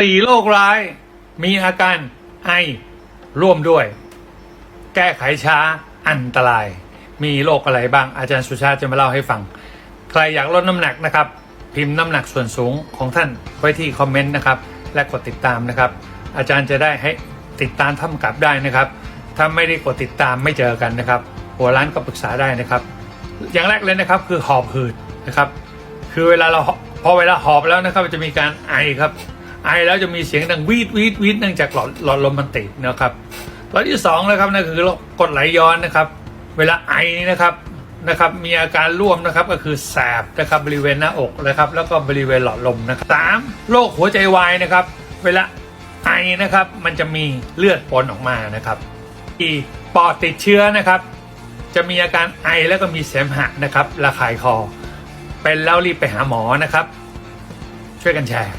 สี่โรคร้าย มีอาการไอร่วมด้วย แก้ไขช้าอันตราย มีโรคอะไรบ้างอาจารย์สุชาติจะมาเล่าให้ฟัง ใครอยากลดน้ำหนักนะครับ พิมพ์น้ำหนักส่วนสูงของท่านไว้ที่คอมเมนต์นะครับ และกดติดตามนะครับ อาจารย์จะได้ให้ติดตามท่ำกับได้นะครับ ถ้าไม่ได้กดติดตามไม่เจอกันนะครับ หัวร้านก็ปรึกษาได้นะครับ อย่างแรกเลยนะครับคือหอบหืดนะครับ คือเวลาเราพอเวลาหอบแล้วนะครับจะมีการไอครับ ไอแล้วจะมีเสียงดังวีดวีดวีดเนื่องจากหลอดหลอดลมมันติดนะครับรายที่สองนะครับนั่นคือโรคกดไหลย้อนนะครับ เวลาไอนะครับนะครับมีอาการร่วมนะครับก็คือแสบนะครับบริเวณหน้าอกนะครับ แล้วก็บริเวณหลอดลมนะครับสามโรคหัวใจวายนะครับ เวลาไอนะครับมันจะมีเลือดปนออกมานะครับอีปอดติดเชื้อนะครับ จะมีอาการไอแล้วก็มีเสมหะนะครับระคายคอ เป็นแล้วรีบไปหาหมอนะครับ ช่วยกันแชร์